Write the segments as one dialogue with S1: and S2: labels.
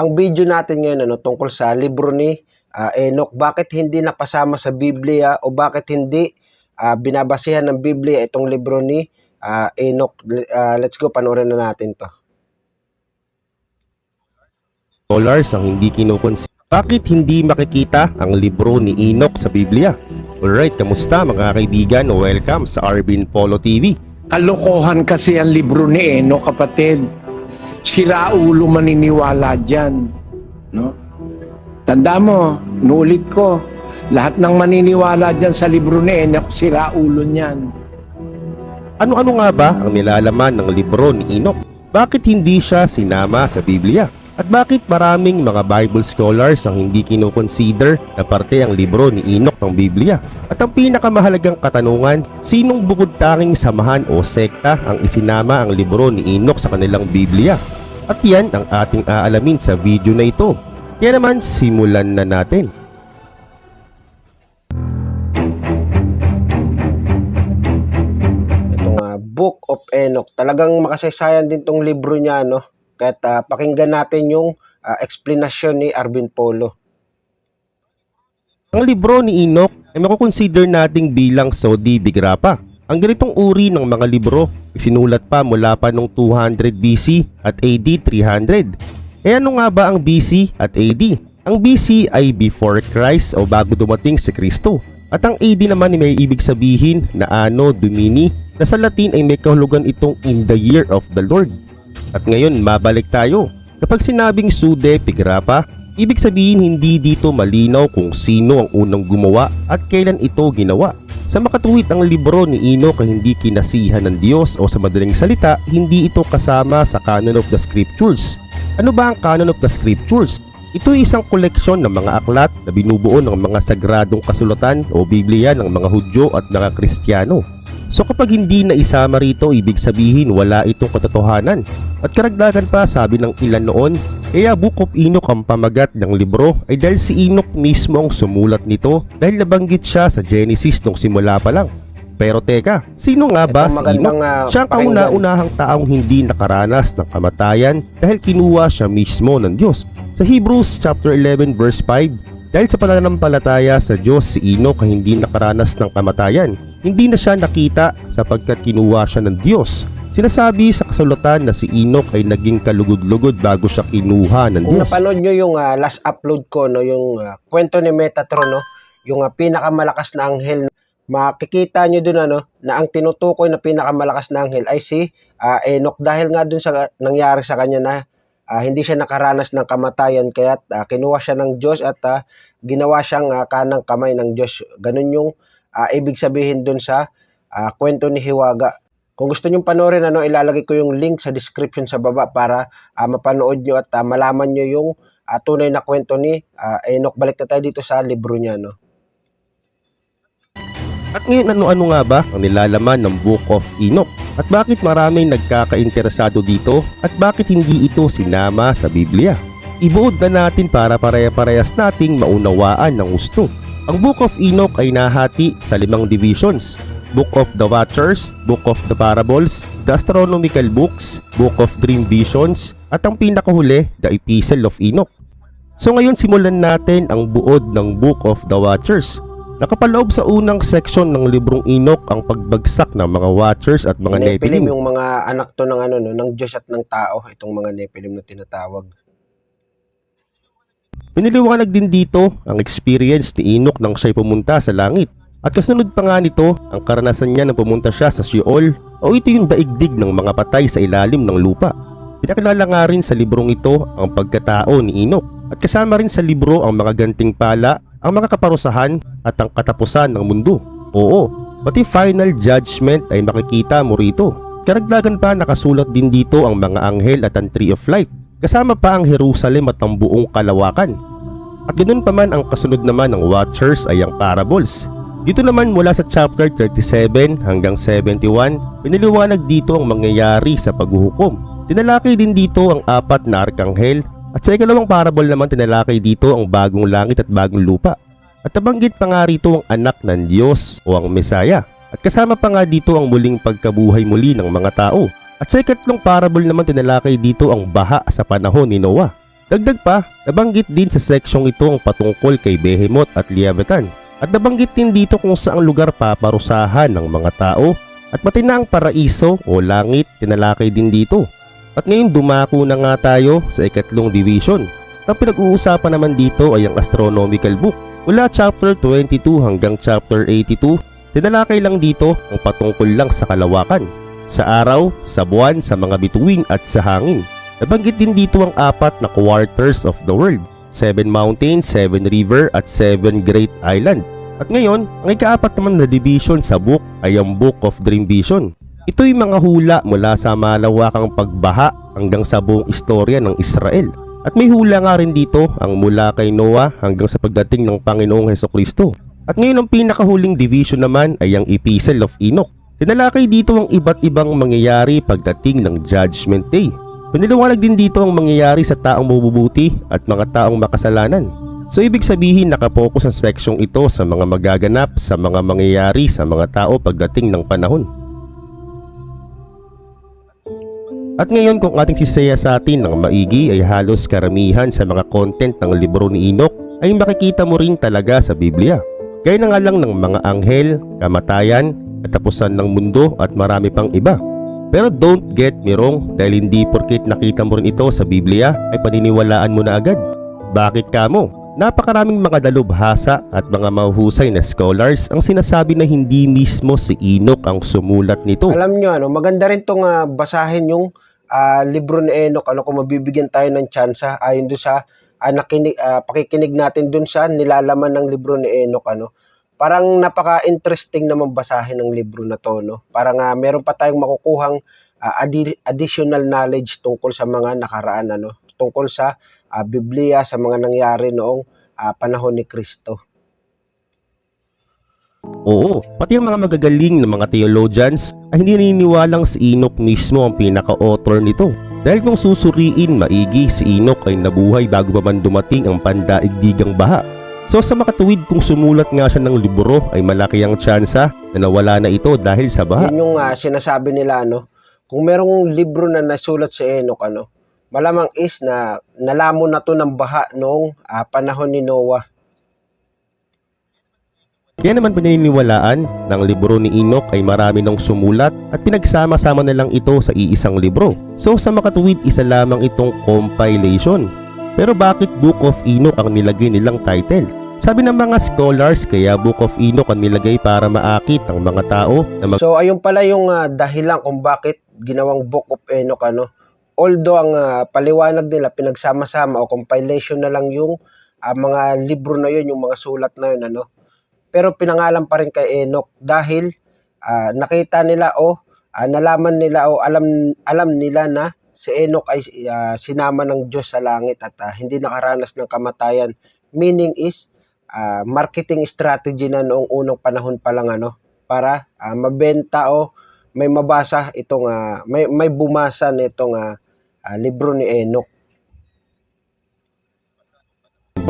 S1: ang video natin ngayon ano, tungkol sa libro ni ah, Enoch. Bakit hindi napasama sa Biblia o bakit hindi ah, binabasihan ng Biblia itong libro ni ah, Enoch? Ah, let's go, panoorin na natin to.
S2: scholars ang hindi kinukonsider. Bakit hindi makikita ang libro ni Enoch sa Biblia? Alright, kamusta mga kaibigan? Welcome sa Arvin Polo TV.
S3: Kalokohan kasi ang libro ni Eno, kapatid. Si Raulo maniniwala dyan. No? Tanda mo, nulit ko, lahat ng maniniwala dyan sa libro ni Enoch, si Raulo niyan.
S2: Ano-ano nga ba ang nilalaman ng libro ni Enoch? Bakit hindi siya sinama sa Biblia? At bakit maraming mga Bible scholars ang hindi kinukonsider na parte ang libro ni Enoch ng Biblia? At ang pinakamahalagang katanungan, sinong bukod tanging samahan o sekta ang isinama ang libro ni Enoch sa kanilang Biblia? At yan ang ating aalamin sa video na ito. Kaya naman simulan na natin.
S1: Itong Book of Enoch. Talagang makasaysayan din tong libro niya, no? Kahit ah, pakinggan natin yung ah, explanation ni Arvin Polo.
S2: Ang libro ni Enoch ay makukonsider nating bilang Saudi Bigrapa. Ang ganitong uri ng mga libro sinulat pa mula pa noong 200 BC at AD 300. E ano nga ba ang BC at AD? Ang BC ay before Christ o bago dumating si Kristo. At ang AD naman ay may ibig sabihin na Anno Domini na sa Latin ay may kahulugan itong in the year of the Lord. At ngayon, mabalik tayo. Kapag sinabing Sude Pigrapa, ibig sabihin hindi dito malinaw kung sino ang unang gumawa at kailan ito ginawa. Sa makatuwid ang libro ni Enoch ay hindi kinasihan ng Diyos o sa madaling salita, hindi ito kasama sa Canon of the Scriptures. Ano ba ang Canon of the Scriptures? Ito ay isang koleksyon ng mga aklat na binubuo ng mga sagradong kasulatan o Biblia ng mga Hudyo at mga Kristiyano. So kapag hindi na isama rito, ibig sabihin wala itong katotohanan. At karagdagan pa, sabi ng ilan noon, kaya Book of Enoch ang pamagat ng libro ay dahil si Enoch mismo ang sumulat nito dahil nabanggit siya sa Genesis nung simula pa lang. Pero teka, sino nga ba
S1: Ito
S2: si Enoch?
S1: ah,
S2: Siya ang kauna-unahang taong hindi nakaranas ng kamatayan dahil kinuha siya mismo ng Diyos. Sa Hebrews chapter 11 verse 5, dahil sa pananampalataya sa Diyos si Enoch ay hindi nakaranas ng kamatayan. Hindi na siya nakita sapagkat kinuha siya ng Diyos. Sinasabi sa kasulatan na si Enoch ay naging kalugod-lugod bago siya kinuha ng
S1: Kung
S2: Diyos.
S1: napanood nyo yung ah, last upload ko, no, yung ah, kwento ni Metatron, no, yung ah, pinakamalakas na anghel, makikita nyo dun ano, na ang tinutukoy na pinakamalakas na anghel ay si ah, Enoch dahil nga dun sa nangyari sa kanya na ah, hindi siya nakaranas ng kamatayan kaya ah, kinuha siya ng Diyos at ah, ginawa siyang ah, kanang kamay ng Diyos. Ganun yung ah, ibig sabihin dun sa ah, kwento ni Hiwaga. Kung gusto nyo panoorin, ano, ilalagay ko yung link sa description sa baba para ah, mapanood nyo at ah, malaman nyo yung ah, tunay na kwento ni ah, Enoch. Balik na tayo dito sa libro niya. No?
S2: At ngayon ano-ano nga ba ang nilalaman ng Book of Enoch? At bakit maraming nagkakainteresado dito? At bakit hindi ito sinama sa Biblia? Ibuod na natin para pareha-parehas nating maunawaan ng gusto. Ang Book of Enoch ay nahati sa limang divisions. Book of the Watchers, Book of the Parables, the Astronomical Books, Book of Dream Visions, at ang pinakahuli, the Epistle of Enoch. So ngayon simulan natin ang buod ng Book of the Watchers. Nakapaloob sa unang section ng librong Enoch ang pagbagsak ng mga Watchers at mga
S1: Nephilim,
S2: Nephilim.
S1: yung mga anak to ng, ano, no, ng Diyos at ng tao. Itong mga Nephilim na tinatawag.
S2: Piniliwanag din dito ang experience ni Enoch nang siya'y pumunta sa langit. At kasunod pa nga nito, ang karanasan niya nang pumunta siya sa Sheol o ito yung daigdig ng mga patay sa ilalim ng lupa. Pinakilala nga rin sa librong ito ang pagkatao ni Enoch at kasama rin sa libro ang mga ganting pala, ang mga kaparusahan at ang katapusan ng mundo. Oo, pati final judgment ay makikita mo rito. Karagdagan pa nakasulat din dito ang mga anghel at ang tree of life. Kasama pa ang Jerusalem at ang buong kalawakan. At ganoon pa man ang kasunod naman ng Watchers ay ang parables. Dito naman mula sa chapter 37 hanggang 71, piniliwanag dito ang mangyayari sa paghuhukom. Tinalakay din dito ang apat na arkanghel at sa ikalawang parable naman tinalakay dito ang bagong langit at bagong lupa. At nabanggit pa nga rito ang anak ng Diyos o ang Mesaya. At kasama pa nga dito ang muling pagkabuhay muli ng mga tao. At sa ikatlong parable naman tinalakay dito ang baha sa panahon ni Noah. Dagdag pa, nabanggit din sa seksyong ito ang patungkol kay Behemoth at Leviathan. At nabanggit din dito kung saang lugar paparusahan ng mga tao at pati na ang paraiso o langit tinalakay din dito. At ngayon dumako na nga tayo sa ikatlong division. Ang pinag-uusapan naman dito ay ang astronomical book. Mula chapter 22 hanggang chapter 82, tinalakay lang dito ang patungkol lang sa kalawakan. Sa araw, sa buwan, sa mga bituin at sa hangin. Nabanggit din dito ang apat na quarters of the world. Seven mountains, seven river at seven great island. At ngayon, ang ikaapat naman na division sa book ay ang Book of Dream Vision. Ito'y mga hula mula sa malawakang pagbaha hanggang sa buong istorya ng Israel. At may hula nga rin dito ang mula kay Noah hanggang sa pagdating ng Panginoong Heso Kristo. At ngayon ang pinakahuling division naman ay ang Epistle of Enoch. Tinalakay dito ang iba't ibang mangyayari pagdating ng Judgment Day. Piniliwanag din dito ang mangyayari sa taong mabubuti at mga taong makasalanan. So ibig sabihin nakapokus ang seksyong ito sa mga magaganap sa mga mangyayari sa mga tao pagdating ng panahon. At ngayon kung ating sisaya sa atin ng maigi ay halos karamihan sa mga content ng libro ni Enoch ay makikita mo rin talaga sa Biblia. Gaya na nga lang ng mga anghel, kamatayan, katapusan ng mundo at marami pang iba. Pero don't get me wrong dahil hindi porkit nakita mo rin ito sa Biblia ay paniniwalaan mo na agad. Bakit ka mo? Napakaraming mga dalubhasa at mga mahuhusay na scholars ang sinasabi na hindi mismo si Enoch ang sumulat nito.
S1: Alam nyo, ano, maganda rin itong basahin yung ah, libro ni Enoch. Ano, kung mabibigyan tayo ng tsansa ayon doon sa ah, nakinig, ah, pakikinig natin doon sa nilalaman ng libro ni Enoch. Ano. Parang napaka-interesting naman basahin ng libro na to. No? Parang ah, meron pa tayong makukuhang ah, addi- additional knowledge tungkol sa mga nakaraan. Ano? Tungkol sa ah, Biblia, sa mga nangyari noong ah, panahon ni Kristo.
S2: Oo, pati ang mga magagaling na mga theologians ay hindi naniniwalang si Enoch mismo ang pinaka-author nito. Dahil kung susuriin maigi si Enoch ay nabuhay bago pa man dumating ang pandaigdigang baha. So sa makatuwid kung sumulat nga siya ng libro ay malaki ang tsansa na nawala na ito dahil sa baha.
S1: Yun yung ah, sinasabi nila, ano, kung merong libro na nasulat si Enoch, ano, malamang is na nalamon na to ng baha noong ah, panahon ni Noah.
S2: Kaya naman pinaniniwalaan ng libro ni Enoch ay marami nang sumulat at pinagsama-sama na lang ito sa iisang libro. So sa makatuwid isa lamang itong compilation. Pero bakit Book of Enoch ang nilagay nilang title? Sabi ng mga scholars kaya Book of Enoch ang nilagay para maakit ang mga tao na mag-
S1: So ayun pala yung ah, dahilan kung bakit ginawang Book of Enoch ano. Although ang ah, paliwanag nila pinagsama-sama o compilation na lang yung ah, mga libro na yun, yung mga sulat na yun ano. Pero pinangalan pa rin kay Enoch dahil ah, nakita nila o ah, nalaman nila o alam alam nila na si Enoch ay ah, sinama ng Diyos sa langit at ah, hindi nakaranas ng kamatayan. Meaning is ah, marketing strategy na noong unang panahon pa lang ano para ah, mabenta o may mabasa itong ah, may may bumasa nitong ah, ah, libro ni Enoch.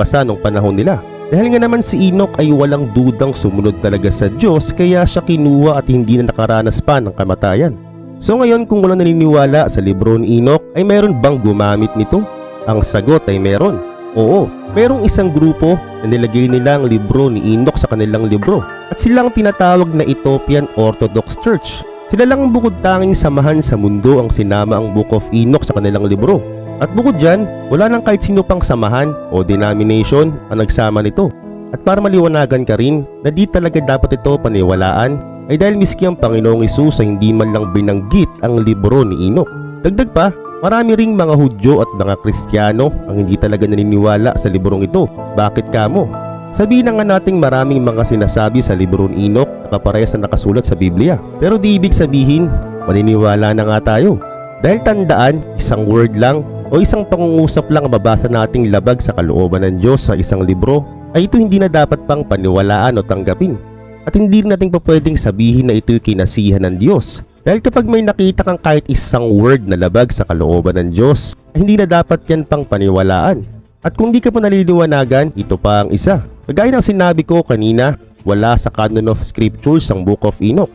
S2: basa nung panahon nila. Dahil nga naman si Enoch ay walang dudang sumunod talaga sa Diyos kaya siya kinuha at hindi na nakaranas pa ng kamatayan. So ngayon kung walang naniniwala sa libro ni Enoch ay mayroon bang gumamit nito? Ang sagot ay meron. Oo, mayroong isang grupo na nilagay nila ang libro ni Enoch sa kanilang libro at silang tinatawag na Ethiopian Orthodox Church. Sila lang ang bukod tanging samahan sa mundo ang sinama ang Book of Enoch sa kanilang libro. At bukod dyan, wala nang kahit sino pang samahan o denomination ang nagsama nito. At para maliwanagan ka rin na di talaga dapat ito paniwalaan ay dahil miski ang Panginoong Isus ay hindi man lang binanggit ang libro ni Enoch. Dagdag pa, marami ring mga Hudyo at mga Kristiyano ang hindi talaga naniniwala sa librong ito. Bakit kamo? Sabihin na nga nating maraming mga sinasabi sa libro ni Enoch na kaparehas na nakasulat sa Biblia. Pero di ibig sabihin, maniniwala na nga tayo. Dahil tandaan, isang word lang o isang pangungusap lang ang mabasa nating labag sa kalooban ng Diyos sa isang libro, ay ito hindi na dapat pang paniwalaan o tanggapin. At hindi natin pa pwedeng sabihin na ito'y kinasihan ng Diyos. Dahil kapag may nakita kang kahit isang word na labag sa kalooban ng Diyos, hindi na dapat yan pang paniwalaan. At kung di ka pa naliliwanagan, ito pa ang isa. Kagaya ng sinabi ko kanina, wala sa canon of scriptures ang Book of Enoch.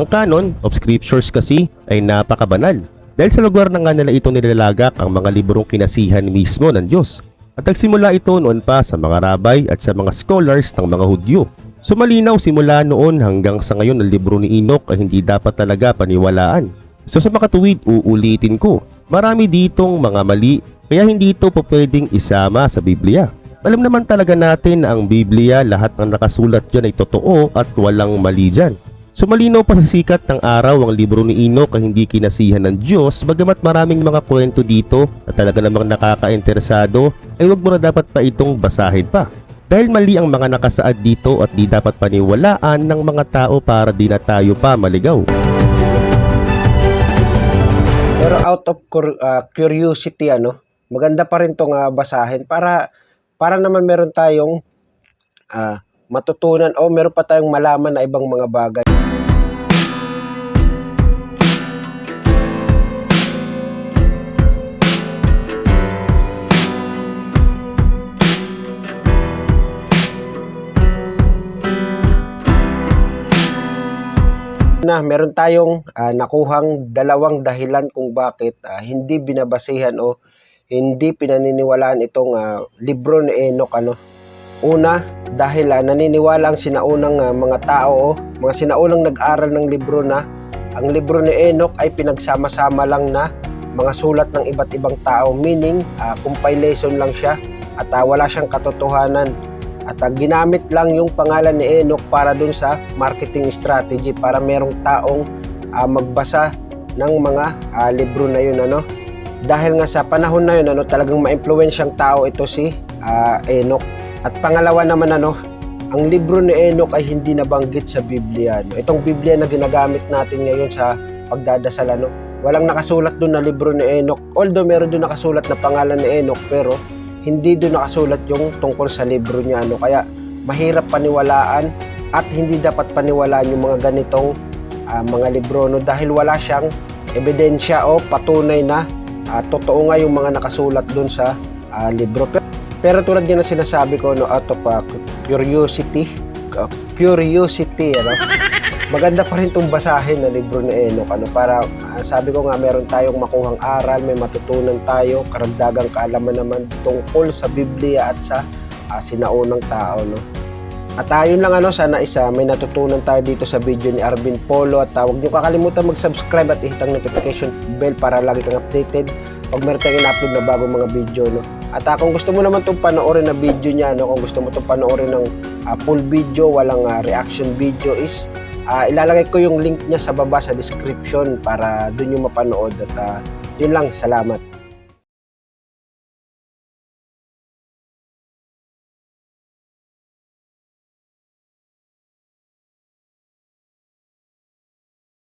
S2: Ang canon of scriptures kasi ay napakabanal. Dahil sa lugar na nga nila ito nilalagak ang mga librong kinasihan mismo ng Diyos. At nagsimula ito noon pa sa mga rabay at sa mga scholars ng mga Hudyo. Sumalinaw simula noon hanggang sa ngayon ang libro ni Enoch ay hindi dapat talaga paniwalaan. So sa makatuwid, uulitin ko, marami ditong mga mali kaya hindi ito po pwedeng isama sa Biblia. Alam naman talaga natin na ang Biblia, lahat ng nakasulat dyan ay totoo at walang mali dyan. So malinaw pa sa sikat ng araw ang libro ni Enoch ay hindi kinasihan ng Diyos bagamat maraming mga kwento dito na talaga namang nakaka-interesado ay wag mo na dapat pa itong basahin pa. Dahil mali ang mga nakasaad dito at di dapat paniwalaan ng mga tao para di na tayo pa maligaw.
S1: Pero out of ah, curiosity ano, maganda pa rin tong ah, basahin para para naman meron tayong ah, matutunan o meron pa tayong malaman na ibang mga bagay. Na meron tayong ah, nakuhang dalawang dahilan kung bakit ah, hindi binabasihan o hindi pinaniniwalaan itong ah, libro ni Enoch ano. Una, dahil ah, naniniwala ang sinaunang ah, mga tao o mga sinaunang nag-aral ng libro na ang libro ni Enoch ay pinagsama-sama lang na mga sulat ng iba't ibang tao meaning ah, compilation lang siya at ah, wala siyang katotohanan at ah, ginamit lang yung pangalan ni Enoch para dun sa marketing strategy para merong taong ah, magbasa ng mga ah, libro na yun ano. Dahil nga sa panahon na yun ano, talagang maimpluwensyang tao ito si ah, Enoch. At pangalawa naman ano, ang libro ni Enoch ay hindi nabanggit sa Biblia. No? Itong Biblia na ginagamit natin ngayon sa pagdadasal ano, walang nakasulat doon na libro ni Enoch. Although meron doon nakasulat na pangalan ni Enoch pero hindi doon nakasulat yung tungkol sa libro niya ano. Kaya mahirap paniwalaan at hindi dapat paniwalaan yung mga ganitong ah, mga libro no. Dahil wala siyang ebidensya o patunay na ah, totoo nga yung mga nakasulat doon sa ah, libro. Pero, pero tulad nga na sinasabi ko no out of ah, curiosity ah, curiosity ano maganda pa rin itong basahin na libro ni Enoch. Ano para ah, sabi ko nga meron tayong makuhang aral may matutunan tayo karagdagang kaalaman naman tungkol sa Biblia at sa ah, sinaunang tao no? At ayun lang ano sana isa may natutunan tayo dito sa video ni Arvin Polo. At uh, huwag niyo kakalimutan mag-subscribe at i-hit ang notification bell para lagi kang updated pag meron tayong in-upload na bagong mga video no? At ah, kung gusto mo naman itong panoorin na video niya no? Kung gusto mo itong panoorin ng ah, full video walang ah, reaction video is Ah, ilalagay ko yung link niya sa baba sa description para doon yung mapanood at ah, yun lang, salamat.